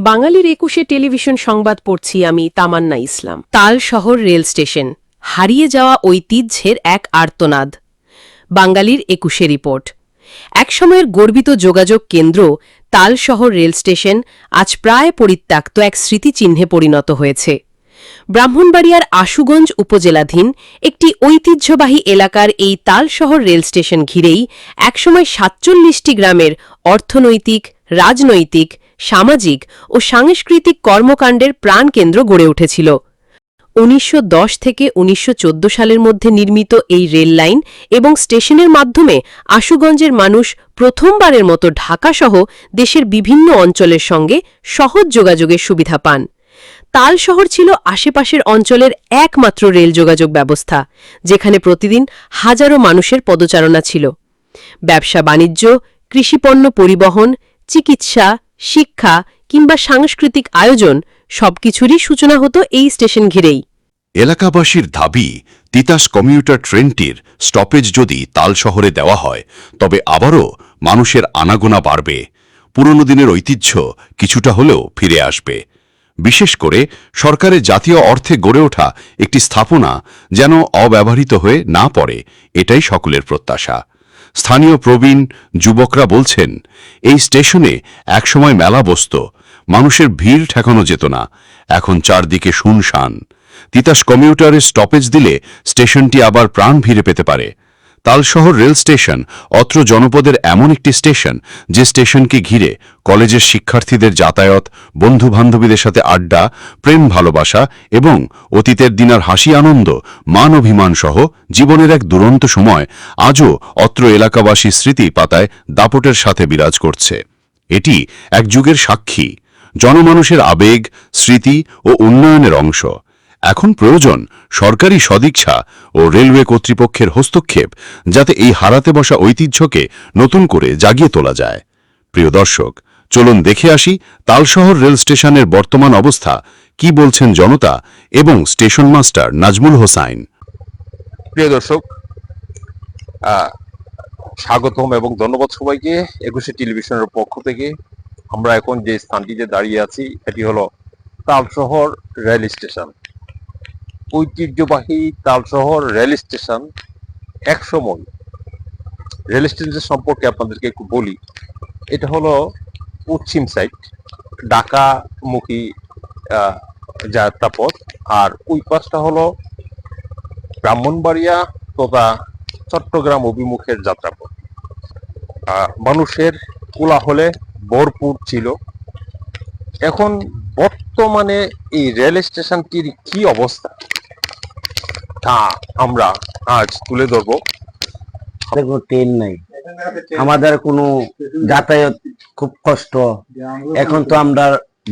বাঙালির একুশে টেলিভিশন সংবাদ পড়ছি আমি, তামান্না ইসলাম। তাল শহর রেল স্টেশন। হারিয়ে যাওয়া ঐতিহ্যের এক আর্তনাদ। বাঙালির একুশে রিপোর্ট। একসময়ের গর্বিত যোগাযোগ কেন্দ্র, তাল শহর রেল স্টেশন, আজ প্রায় পরিত্যক্ত এক স্মৃতিচিহ্নে পরিণত হয়েছে। ব্রাহ্মণবাড়িয়ার আশুগঞ্জ উপজেলাধীন একটি ঐতিহ্যবাহী এলাকার এই তালশহর রেল স্টেশন ঘিরেই একসময় সাতচল্লিশটি গ্রামের অর্থনৈতিক, রাজনৈতিক সামাজিক ও সাংস্কৃতিক কর্মকাণ্ডের প্রাণকেন্দ্র গড়ে উঠেছিল। উনিশশো দশ থেকে উনিশশো চোদ্দ সালের মধ্যে নির্মিত এই রেল লাইন এবং স্টেশনের মাধ্যমে আশুগঞ্জের মানুষ প্রথমবারের মতো ঢাকাসহ দেশের বিভিন্ন অঞ্চলের সঙ্গে সহজ যোগাযোগের সুবিধা পান। তাল শহর ছিল আশেপাশের অঞ্চলের একমাত্র রেল যোগাযোগ ব্যবস্থা, যেখানে প্রতিদিন হাজারো মানুষের পদচারণা ছিল। ব্যবসা বাণিজ্য কৃষিপণ্য পরিবহন, চিকিৎসা শিক্ষা কিংবা সাংস্কৃতিক আয়োজন সবকিছুরই সূচনা হতো এই স্টেশন ঘিরেই। এলাকাবাসীর দাবি, তিতাস কমিউটার ট্রেনটির স্টপেজ যদি তাল শহরে দেওয়া হয়, তবে আবারও মানুষের আনাগোনা বাড়বে। পুরনো দিনের ঐতিহ্য কিছুটা হলেও ফিরে আসবে। বিশেষ করে সরকারের জাতীয় অর্থে গড়ে ওঠা একটি স্থাপনা যেন অব্যবহৃত হয়ে না পড়ে, এটাই সকলের প্রত্যাশা। স্থানীয় প্রবীণ যুবকরা বলছেন, এই স্টেশনে একসময় মেলা বসত। মানুষের ভিড় ঠেকানো যেত না। এখন চারদিকে শুনশান। তিতাস কমিউটারের স্টপেজ দিলে স্টেশনটি আবার প্রাণ ফিরে পেতে পারে। তালশহর রেল স্টেশন অত্র জনপদের এমন একটি স্টেশন যে স্টেশনকে ঘিরে কলেজের শিক্ষার্থীদের যাতায়াত বন্ধু বান্ধবীদের সাথে আড্ডা, প্রেম ভালোবাসা এবং অতীতের দিনার হাসি আনন্দ, মান অভিমান সহ জীবনের এক দুরন্ত সময় আজও অত্র এলাকাবাসী স্মৃতি পাতায় দাপটের সাথে বিরাজ করছে। এটি এক যুগের সাক্ষী, জনমানুষের আবেগ, স্মৃতি ও উন্নয়নের অংশ। এখন প্রয়োজন সরকারি সদিচ্ছা ও রেলওয়ে কর্তৃপক্ষের হস্তক্ষেপ যাতে এই হারাতে বসা ঐতিহ্যকে নতুন করে জাগিয়ে তোলা যায়। প্রিয় দর্শক, চলুন দেখে আসি তালশহর রেল স্টেশনের বর্তমান অবস্থা। কি বলছেন জনতা এবং স্টেশন মাস্টার নাজমুল হোসাইন? প্রিয় দর্শক স্বাগতম এবং ধন্যবাদ সবাইকে একুশে টেলিভিশনের পক্ষ থেকে। আমরা এখন যে স্থানটিতে দাঁড়িয়ে আছি এটি হলো তালশহর রেল স্টেশন। ঐতিহ্যবাহী তালশহর রেল স্টেশন একসময় রেল স্টেশন সম্পর্কে আপনাদেরকে একটু বলি। এটা হলো পশ্চিম সাইড ঢাকামুখী যাত্রাপথ। আর ওই পাশটা হলো ব্রাহ্মণবাড়িয়া তথা চট্টগ্রাম অভিমুখের যাত্রাপথ। মানুষের কোলাহলে ভরপুর ছিল। এখন বর্তমানে এই রেল স্টেশনটির কি অবস্থা? তা আমরা আজ তুলে ধরবো। আমাদের কোনো ট্রেন নাই। আমাদের কোনো যাতায়াত খুব কষ্ট। এখন তো আমরা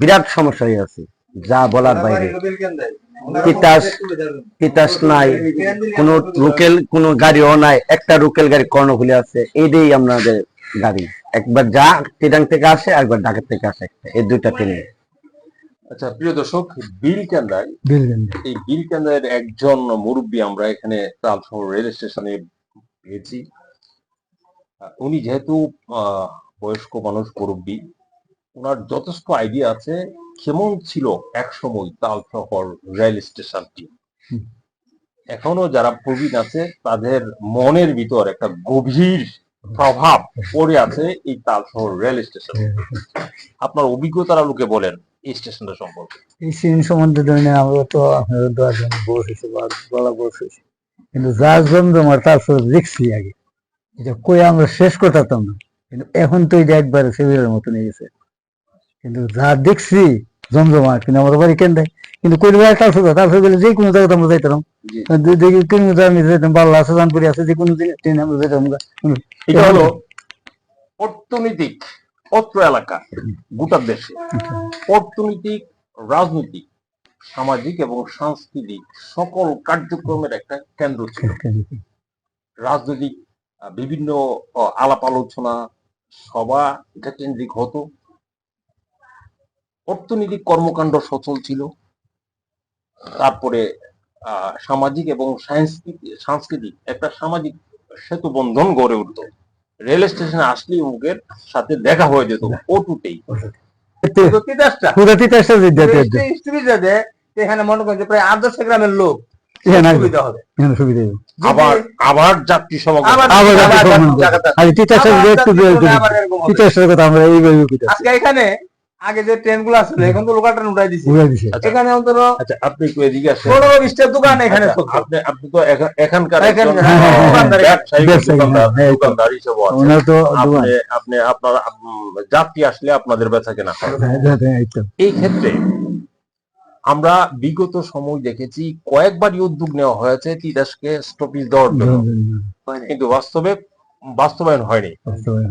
বিরাট সমস্যা হয়ে আছি, যা বলার বাইরে। তিতাস তিতাস নাই, কোনো লোকেল, কোনো গাড়িও নাই, একটা লোকেল গাড়ি কর্ণফুলি আছে এইটাই আমাদের গাড়ি। একবার যা চিটাং থেকে আসে একবার ঢাকা থেকে আসে একটা, এই দুইটা ট্রেন আচ্ছা প্রিয় দর্শক বিল কেন্দ্রায় এই বিল কেন্দ্রের একজন মুরব্বী আমরা এখানে তালশহর রেল স্টেশনে পেয়েছি। উনি যেহেতু বয়স্ক মানুষ মুরব্বী ওনার যথেষ্ট আইডিয়া আছে কেমন ছিল এক সময় তালশহর রেল স্টেশনটি। এখনও যারা প্রবীণ আছে তাদের মনের ভিতর একটা গভীর প্রভাব পড়ে আছে এই তালশহর রেল স্টেশন। আপনার অভিজ্ঞতার আলোকে বলেন। এই স্টেশনটা সম্পর্কে এই সিন সম্বন্ধে আমরা তো আপনাদের দেওয়ার জন্য বা বলা বস হয়েছে। কিন্তু যার জমজমার তারপর দেখছি আগে এটা কই আমরা শেষ করতাম না। কিন্তু এখন তো এটা একবারে সেভিলের মতো নিয়ে গেছে। কিন্তু যা দেখছি জমজমা কিন্তু আমাদের বাড়ি কেন দেয়? কিন্তু কই ভাই তারপর তারপর গেলে যে কোনো জায়গাতে আমরা যাইতাম। দেখি কোনো জায়গায় আমি যাইতাম বাল্লা আছে জানপুরি আছে যে কোনো ট্রেনে আমরা যাইতাম এটা হলো অর্থনৈতিক অত্র এলাকা, গোটা দেশে। অর্থনৈতিক, রাজনৈতিক, সামাজিক এবং সাংস্কৃতিক সকল কার্যক্রমের একটা কেন্দ্র ছিল। রাজনৈতিক বিভিন্ন আলাপ আলোচনা, সভা এটা কেন্দ্রিক হতো। অর্থনৈতিক কর্মকাণ্ড সচল ছিল। তারপরে সামাজিক এবং সাংস্কৃতিক সাংস্কৃতিক একটা সামাজিক সেতু বন্ধন গড়ে উঠতো। রেল স্টেশনে আসলেই মুখের সাথে দেখা হয়ে যেত ও টুটেই। এখানে মনে করেন যে প্রায় আট দশ গ্রামের লোক। সুবিধা হবে। সুবিধা আবার আবার যাত্রী সমাগম। আবার কথা আমরা এইভাবে আজকে এখানে আগে যে ট্রেনগুলো আসলে এখন তো লোকাল ট্রেন উঠাই দিছি। দিছে এখানে অন্তত আচ্ছা আপনি একটু এদিকে আসেন। পনেরো বিশটা দোকান এখানে আচ্ছা, আপনি আপনি তো এখা- এখানকার হ্যাঁ, দোকানদার, দোকানদার হ্যাঁ, তো। হিসেবে আছেন। ওনার তো আপনি আপনি আপনার যাত্রী আসলে আপনাদের বেচা কেনা হয় হ্যাঁ, হ্যাঁ, এই এই ক্ষেত্রে আমরা বিগত সময় দেখেছি কয়েকবারই উদ্যোগ নেওয়া হয়েছে তিতাসকে স্টপিজ দেওয়ার জন্য। কিন্তু বাস্তবে বাস্তবায়ন হয়নি।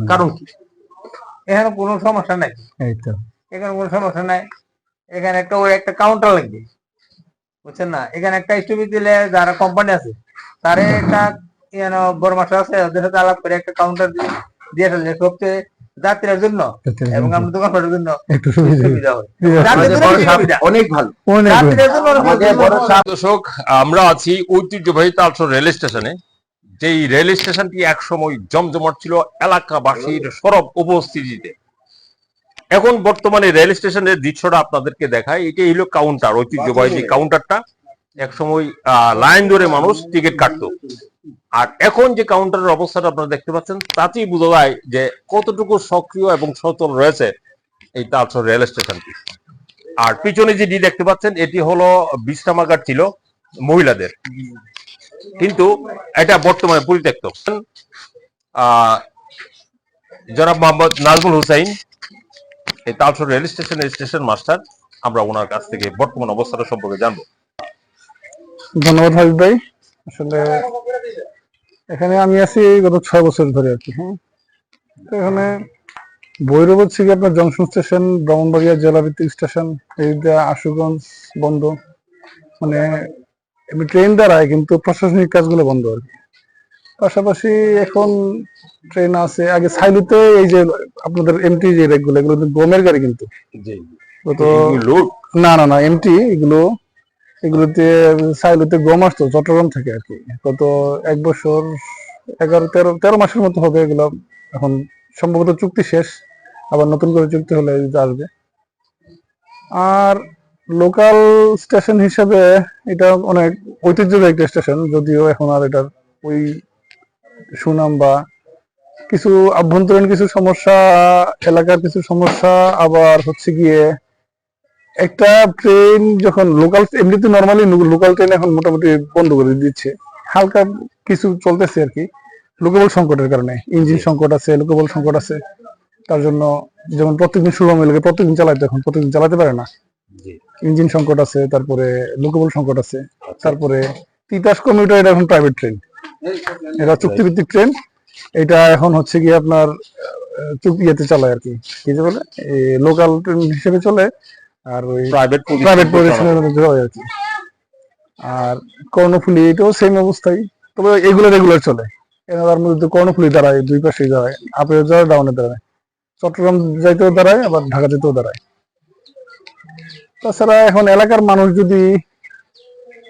কারণ কি? এখানে কোনো সমস্যা নাই। এই তো। এখানে কোনো সমস্যা নাই। এখানে একটা ওই একটা কাউন্টার লাগবে। বুঝছেন না? এখানে একটা স্টুপি দিলে যারা কোম্পানি আছে তারে একটা যেন বড় মাস্টার আছে ওদের সাথে আলাপ করে একটা কাউন্টার দিয়ে ফেললে সবচেয়ে যাত্রীর জন্য এবং আপনার দোকানপাটের জন্য একটু সুবিধা হবে। হয়। অনেক ভালো। দর্শক আমরা আছি ঐতিহ্যবাহী তালসর রেল স্টেশনে। যেই রেল স্টেশনটি এক সময় জমজমাট ছিল এলাকাবাসীর সরব উপস্থিতিতে। এখন বর্তমানে রেল স্টেশনের দৃশ্যটা আপনাদেরকে দেখায় এটাই হলো কাউন্টার ঐতিহ্যবাহী যে কাউন্টারটা এক সময় লাইন ধরে মানুষ টিকিট কাটতো। আর এখন যে কাউন্টারের অবস্থাটা আপনারা দেখতে পাচ্ছেন তাতেই বোঝা যায় যে কতটুকু সক্রিয় এবং সচল রয়েছে এই তালসর রেল স্টেশনটি আর পিছনে যেটি দেখতে পাচ্ছেন এটি হলো বিশ্রামাগার ছিল মহিলাদের। কিন্তু এটা বর্তমানে পরিত্যক্ত। আহ, জনাব মোহাম্মদ নাজমুল হুসাইন এই তালসর রেল স্টেশনের স্টেশন মাস্টার, আমরা ওনার কাছ থেকে বর্তমান অবস্থাটা সম্পর্কে জানব। ধন্যবাদ হাবিব ভাই। আসলে এখানে আমি আছি গত ছয় বছর ধরে আর কি হ্যাঁ। এখানে ভৈরব হচ্ছে কি আপনার জংশন স্টেশন, ব্রাহ্মণবাড়িয়া জেলা ভিত্তিক স্টেশন এই আশুগঞ্জ বন্ধ। মানে ট্রেন দাঁড়ায় কিন্তু প্রশাসনিক কাজগুলো বন্ধ আর কি। পাশাপাশি এখন ট্রেন আছে। আগে সাইলুতে এই যে আপনাদের এমটি যে রেকগুলো এগুলো গমের গাড়ি কিন্তু। তো না না না এমটি এগুলো এগুলোতে সাইলোতে গম আসতো চট্টগ্রাম থেকে আর কি। গত এক বছর এগারো তেরো তেরো মাসের মতো হবে এগুলো। এখন সম্ভবত চুক্তি শেষ। আবার নতুন করে চুক্তি হলে আসবে। আর লোকাল স্টেশন হিসেবে এটা অনেক ঐতিহ্যবাহী একটা স্টেশন যদিও এখন আর এটার ওই সুনাম বা কিছু আভ্যন্তরীণ কিছু সমস্যা এলাকার কিছু সমস্যা আবার হচ্ছে গিয়ে একটা ট্রেন যখন লোকাল এমনিতে নর্মালি লোকাল ট্রেন এখন মোটামুটি বন্ধ করে দিচ্ছে। হালকা কিছু চলতেছে আর কি। লোকেবল সংকটের কারণে। ইঞ্জিন সংকট আছে লোকেবল সংকট আছে। তার জন্য যেমন প্রত্যেকদিন শুভ মিলে প্রত্যেকদিন চালাইতে এখন প্রত্যেকদিন চালাতে পারে না। ইঞ্জিন সংকট আছে তারপরে লোকেবল সংকট আছে তারপরে তিতাস কমিউটার এটা এখন প্রাইভেট ট্রেন এটা চুক্তিভিত্তিক ট্রেন এটা এখন হচ্ছে কি আপনার ইয়েতে চালায় আর কি। কি যে বলে? লোকাল ট্রেন হিসেবে চলে আর ওই প্রাইভেট প্রাইভেট পরিচালনার মধ্যে হয় আর কি। আর কর্ণফুলি এটাও সেম অবস্থায় তবে এগুলো রেগুলার চলে। এরা তার মধ্যে কর্ণফুলি দাঁড়ায় দুই পাশেই দাঁড়ায়। আপেও দাঁড়ায় ডাউনে দাঁড়ায়। চট্টগ্রাম যাইতেও দাঁড়ায় আবার ঢাকা যেতেও দাঁড়ায়। তাছাড়া এখন এলাকার মানুষ যদি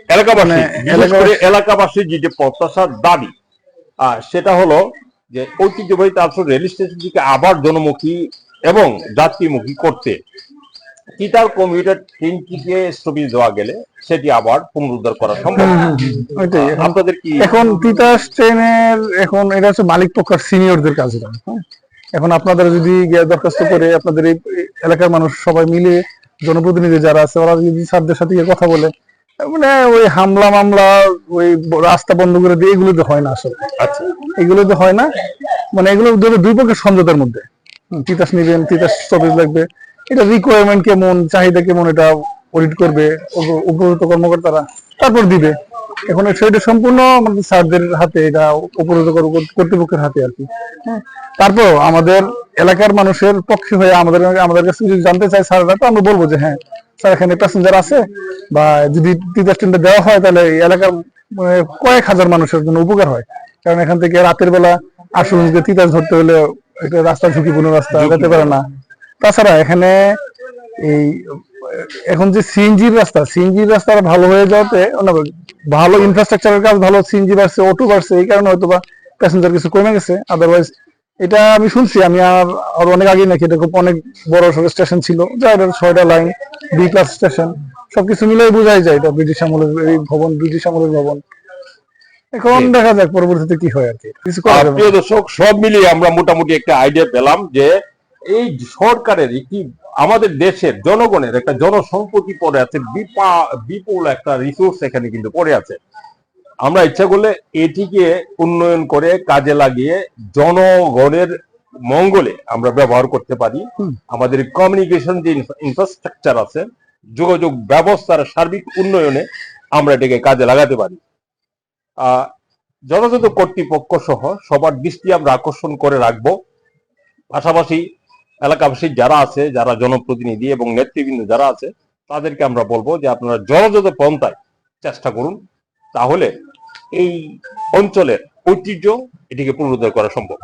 এলাকাবাসী মানে এলাকাবাসী- এলাকাবাসীর যে প্রত্যাশার দাবি সেটা হলো যে ঐতিহ্যবাহী তালসর রেল স্টেশনটিকে আবার জনমুখী এবং যাত্রীমুখী করতে। তিতার কমিউটার ট্রেনটিকে স্থগিত দেওয়া গেলে সেটি আবার পুনরুদ্ধার করা সম্ভব? এখন আপনাদের কি এখন তিতাস ট্রেনের এখন এটা হচ্ছে মালিক পক্ষের সিনিয়রদের কাজ হ্যাঁ? এখন আপনাদের যদি গিয়ে দরখাস্ত করে আপনাদের এই এই এলাকার মানুষ সবাই মিলে জনপ্রতিনিধি যারা আছে ওরা যদি স্যারদের সাথে গিয়ে কথা বলে মানে ওই হামলা মামলা ওই রাস্তা বন্ধ করে দিয়ে এগুলো তো হয় না আসলে। আচ্ছা। এগুলো তো হয় না। মানে এগুলো ধরো দুই পক্ষের সমঝোতার মধ্যে। তিতাস নিবেন তিতাস স্টপেজ লাগবে। এটা রিকোয়ারমেন্ট কেমন চাহিদা কেমন এটা অডিট করবে, উপ- উপযুক্ত কর্মকর্তারা তারপর দিবে। এখন সেটা সম্পূর্ণ আমাদের স্যারদের হাতে এটা উপযুক্ত কর্তৃপক্ষের হাতে আর কি। হ্যাঁ। তারপর আমাদের এলাকার মানুষের পক্ষে হয়ে আমাদের আমাদের কাছে যদি জানতে চায় স্যাররা, তো আমরা বলব যে হ্যাঁ স্যার, এখানে প্যাসেঞ্জার আছে বা যদি তিতাস ট্রেনটা দেওয়া হয়, তাহলে এলাকার মানে কয়েক হাজার মানুষের জন্য উপকার হয়। কারণ এখান থেকে রাতের বেলা আশুগঞ্জকে তিতাস ধরতে হলে একটা রাস্তা ঝুঁকিপূর্ণ রাস্তা, যেতে পারে না। তাছাড়া এখানে এই এখন যে সিএনজির রাস্তা সিএনজির রাস্তা ভালো হয়ে যাওয়াতে ভালো ইনফ্রাস্ট্রাকচারের কাজ ভালো সিএনজি বাড়ছে অটো বাড়ছে এই কারণে হয়তো বা প্যাসেঞ্জার কিছু কমে গেছে। আদারওয়াইজ এটা আমি শুনছি আমি আর আর অনেক আগে নাকি এটা খুব অনেক বড় সড়ো স্টেশন ছিল যা এটা ছয়টা লাইন বি ক্লাস স্টেশন সবকিছু মিলাই বোঝাই যায় এটা ব্রিটিশ আমলের এই ভবন ব্রিটিশ আমলের ভবন। এখন দেখা যাক পরবর্তীতে কি হয় আর কি। প্রিয় দর্শক সব মিলিয়ে আমরা মোটামুটি একটা আইডিয়া পেলাম যে এই সরকারের একটি আমাদের দেশের জনগণের একটা জনসম্পত্তি পড়ে আছে বিপা- বিপুল একটা রিসোর্স এখানে কিন্তু পড়ে আছে। আমরা ইচ্ছা করলে এটিকে উন্নয়ন করে কাজে লাগিয়ে জনগণের মঙ্গলে আমরা ব্যবহার করতে পারি। আমাদের কমিউনিকেশন যে ইনফ্রাস্ট্রাকচার আছে যোগাযোগ ব্যবস্থার সার্বিক উন্নয়নে আমরা এটাকে কাজে লাগাতে পারি। আহ যথাযথ কর্তৃপক্ষ সহ সবার দৃষ্টি আমরা আকর্ষণ করে রাখব। পাশাপাশি এলাকাবাসী যারা আছে, যারা জনপ্রতিনিধি এবং নেতৃবৃন্দ যারা আছে, তাদেরকে আমরা বলব যে আপনারা যথাযথ পন্থায় চেষ্টা করুন। তাহলে এই অঞ্চলের ঐতিহ্য এটিকে পুনরুদ্ধার করা সম্ভব।